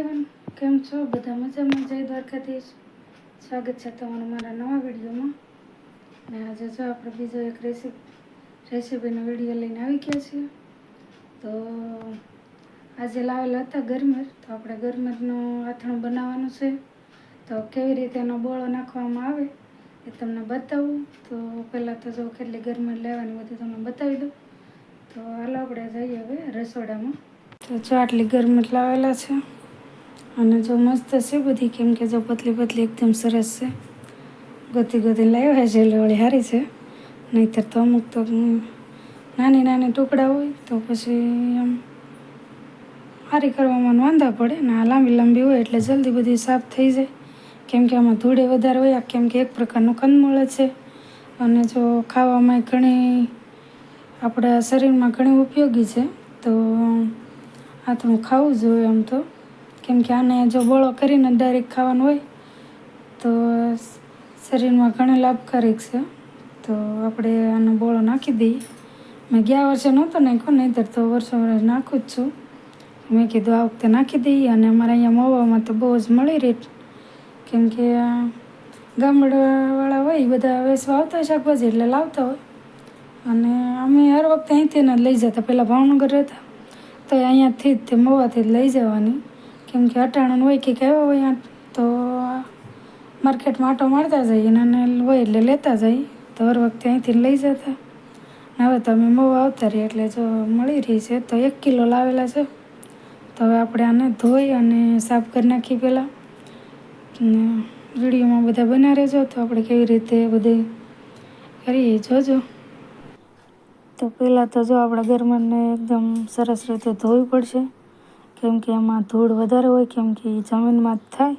Everyone કેમ છો? બધા મજામાં? જય દ્વારકાધીશ. સ્વાગત છે તમારું મારા નવા વિડીયોમાં. અને આજે જો આપણે બીજો એક રેસીપી રેસીપીનો વીડિયો લઈને આવી ગયા છીએ. તો આજે લાવેલા હતા ગરમર. તો આપણે ગરમરનું આથણું બનાવવાનું છે. તો કેવી રીતે એનો બોળો નાખવામાં આવે એ તમને બતાવું. તો પહેલાં તો જો કેટલી ગરમર લેવાની બધું તમને બતાવી દઉં. તો હાલો આપણે જઈએ હવે રસોડામાં. તો જો આટલી ગરમર લાવેલા છે. અને જો મસ્ત છે બધી કેમ કે જો પતલી પતલી એકદમ સરસ છે. ગતિ ગોતી લાવ્યા છે એટલે વળી સારી છે. નહીંતર તો અમુક તો નાની નાની ટુકડા હોય તો પછી આમ સારી કરવામાં વાંધા પડે ને આ લાંબી લાંબી હોય એટલે જલ્દી બધી સાફ થઈ જાય. કેમ કે આમાં ધૂળે વધારે હોય કેમ કે એક પ્રકારનું કંદમૂળ છે. અને જો ખાવામાં ઘણી આપણા શરીરમાં ઘણી ઉપયોગી છે, તો આથણું ખાવું જોઈએ આમ તો. કેમ કે આને જો બોળો કરીને ડાયરેક્ટ ખાવાનું હોય, તો શરીરમાં ઘણા લાભકારક છે. તો આપણે આનો બોળો નાખી દઈએ. મેં ગયા વર્ષે નહોતો નાખ્યો, નહીંતર તો વર્ષો વર્ષ નાખું જ છું. મેં કીધું આ વખતે નાખી દઈએ અને અમારે અહીંયા મવામાં તો બહુ જ મળી રહે. કેમ કે ગામડાવાળા હોય, એ બધા વેસવા આવતા હોય શાકભાજી એટલે લાવતા હોય. અને અમે હર વખતે અહીંથી જ લઈ જતા, પહેલાં ભાવનગર રહેતા. તો અહીંયાથી જ તે મોવાથી જ લઈ જવાની. કેમ કે અટાણું હોય કે કહેવા હોય તો માર્કેટમાં આટો મારતા જઈએ અને હોય એટલે લેતા જઈએ તો હર વખતે અહીંથી લઈ જતા. હવે તો અમે મવા આવતા રહીએ એટલે જો મળી રહી છે, તો એક કિલો લાવેલા છે. તો હવે આપણે આને ધોઈ અને સાફ કરી નાખીએ પહેલાં. ને વિડીયોમાં બધા બના રહેજો, તો આપણે કેવી રીતે બધી કરીએ, જોજો. તો પહેલાં તો જો આપણા ગરમાને એકદમ સરસ રીતે ધોવી પડશે. કેમ કે એમાં ધૂળ વધારે હોય, કેમ કે એ જમીનમાં જ થાય.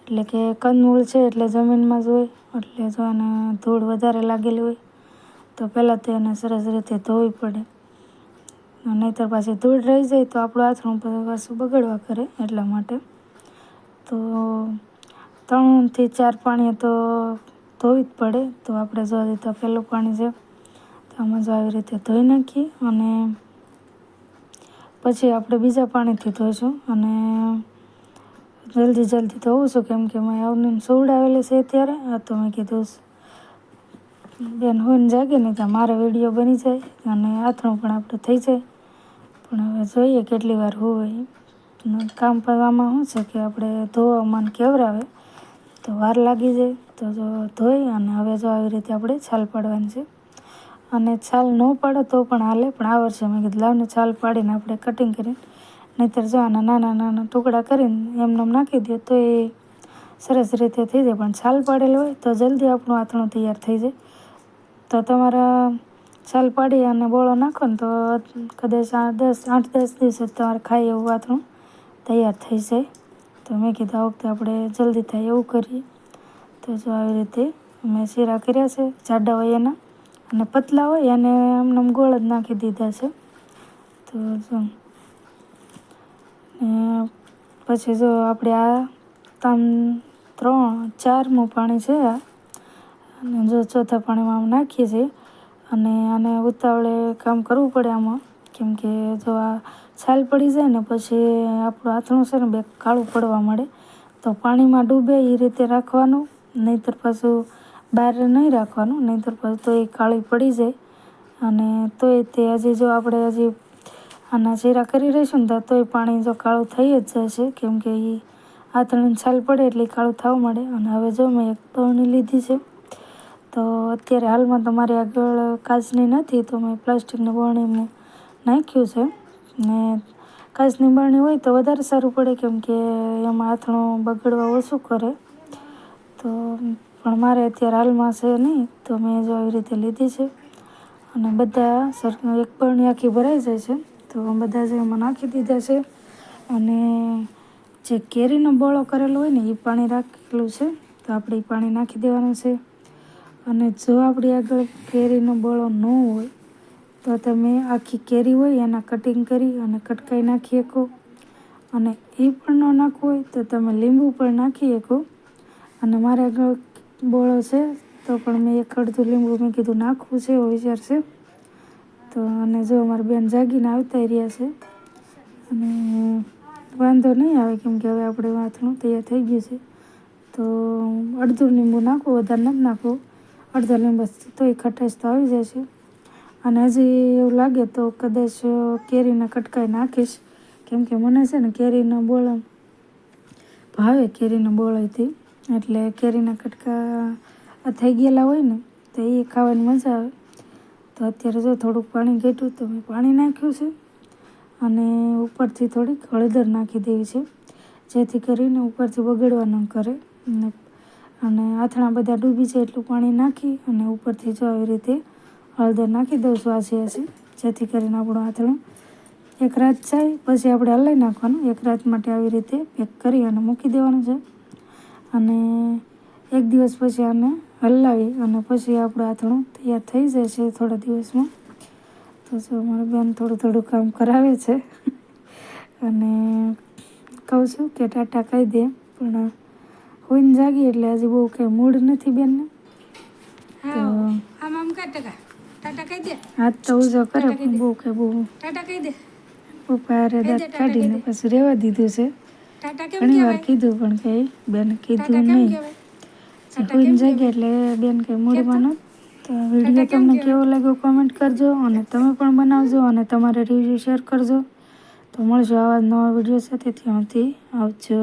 એટલે કે કંદમૂળ છે એટલે જમીનમાં જ હોય, એટલે જો એને ધૂળ વધારે લાગેલી હોય, તો પહેલાં તો એને સરસ રીતે ધોવી પડે. નહીંતર પાછી ધૂળ રહી જાય તો આપણું આથરું પાછું બગડવા કરે એટલા માટે. તો ત્રણથી ચાર પાણી તો ધોવી જ પડે. તો આપણે જો તો પહેલું પાણી છે, તો આમાં જો આવી રીતે ધોઈ નાખીએ અને પછી આપણે બીજા પાણીથી ધોઈશું અને જલ્દી જલ્દી ધોવું છું કેમ કે મેં આવને સુવડાવેલી છે ત્યારે આ તો મેં કીધું બેન હોઈને જાગે ને ત્યાં મારો વીડિયો બની જાય અને આથણું પણ આપણે થઈ જાય. પણ હવે જોઈએ કેટલી વાર હોય કામ કરવામાં શું છે કે આપણે ધોવામાં કેવરાવે તો વાર લાગી જાય તો જો ધોઈ અને હવે જો આવી રીતે આપણે છાલ પાડવાની છે. અને છાલ ન પાડો તો પણ હાલે. પણ આ વર્ષે મેં કીધું, લાવને છાલ પાડીને આપણે કટિંગ કરીને, નહીંતર જો આના નાના નાના ટુકડા કરીને એમને નાખી દે તો એ સરસ રીતે થઈ જાય. પણ છાલ પાડેલ હોય તો જલ્દી આપણું આથણું તૈયાર થઈ જાય. તો તમારા છાલ પાડી અને બોળો નાખો ને તો કદાચ દસ, આઠ, દસ દિવસે તમારે ખાઈ એવું આથણું તૈયાર થઈ જાય. તો મેં કીધું, આ વખતે આપણે જલ્દી થાય એવું કરીએ. તો જો આવી રીતે મેં શીરા કર્યા છે, જાડા હોય એના. અને પતલા હોય અને આમને ગોળ જ નાખી દીધા છે. તો જો. પછી જો આપણે આ તામ ત્રણ, ચારમું પાણી છે આ. અને જો ચોથા પાણીમાં આમ નાખીએ છીએ. અને આને ઉતાવળે કામ કરવું પડે આમાં. કેમ કે જો આ છાલ પડી જાય ને પછી આપણું આથણું છે ને બે કાળું પડવા મળે તો પાણીમાં ડૂબે એ રીતે રાખવાનું. નહીંતર પાછું બહાર નહીં રાખવાનું, નહીંતર પછી તો એ કાળી પડી જાય. અને તોય તે હજી જો આપણે હજી આના ચીરા કરી રહીશું ને તોય પાણી જો કાળું થઈ જ જશે, કેમ કે એ આથણીની છાલ પડે એટલે કાળું થવા મળે અને હવે જો મેં એક બરણી લીધી છે, તો અત્યારે હાલમાં તો મારી આગળ કાચની નથી, તો મેં પ્લાસ્ટિકની બરણીમાં નાખ્યું છે. ને કાચની બરણી હોય તો વધારે સારું પડે, કેમ કે એમાં આથણું બગડવા ઓછું કરે. તો પણ મારે અત્યારે હાલમાં છે નહીં, તો મેં જો આવી રીતે લીધી છે. અને બધા સર એક બરણી આખી ભરાઈ જાય છે. તો બધા જે એમાં નાખી દીધા છે. અને જે કેરીનો બોળો કરેલો હોય ને એ પાણી રાખેલું છે. તો આપણે એ પાણી નાખી દેવાનું છે. અને જો આપણી આગળ કેરીનો બોળો ન હોય, તો તમે આખી કેરી હોય એના કટિંગ કરી અને કટકાઈ નાખી શકો. અને એ પણ ન નાખવું હોય, તો તમે લીંબુ પણ નાખી શકો. અને મારે આગળ બોળો છે, તો પણ મેં એક અડધું લીંબુ મેં કીધું નાખવું છે, એવો વિચાર છે તો અને જો અમારી બેન જાગીને આવતા રહ્યા છે, અને વાંધો નહીં આવે, કેમ કે હવે આપણે વાથણું તૈયાર થઈ ગયું છે. તો અડધું લીંબુ નાખવું વધારે નથી નાખો અડધા લીંબુ તોય ખટાશ તો આવી જશે. અને હજી એવું લાગે તો કદાચ કેરીના કટકાઈ નાખીશ. કેમ કે મને છે ને કેરીના બોળ ભાવે, કેરીના બોળાથી. એટલે કેરીના કટકા થઈ ગયેલા હોય ને, તો એ ખાવાની મજા આવે. તો અત્યારે જો થોડુંક પાણી ઘટ્યું તો મેં પાણી નાખ્યું છે અને ઉપરથી થોડીક હળદર નાખી દેવી છે, જેથી કરીને ઉપરથી બગડવા ન કરે. અને અને આથણા બધા ડૂબી જાય એટલું પાણી નાખી અને ઉપરથી જો આવી રીતે હળદર નાખી દઉં છું આછી જેથી કરીને આપણું આથણું એક રાત જાય, પછી આપણે હલાવી નાખવાનું. એક રાત માટે આવી રીતે પેક કરી અને મૂકી દેવાનું છે. અને એક દિવસ પછી આને હલાવી અને પછી આપણું આથણું તૈયાર થઈ જાય છે થોડા દિવસમાં. તો જો મારી બેન થોડું થોડું કામ કરાવે છે. અને કહું છું કે ટાટા કહી દે પણ હોઈને જાગી એટલે હજી બહુ કંઈ મૂડ નથી બેનને. હાથ તો ઉજો કરે બહુ કે બહુ પપ્પા દાંત કાઢીને પછી રહેવા દીધું છે. ઘણી વાર કીધું પણ કંઈ બેન કીધું નહીં. હોઈને જાગી એટલે બેન કંઈ મૂડમાં તો? આ વીડિયો તમને કેવો લાગ્યો કોમેન્ટ કરજો અને તમે પણ બનાવજો અને તમારે રિવ્યૂ શેર કરજો. તો મળજો આવા નવા વીડિયો સાથે. ત્યાંથી આવજો.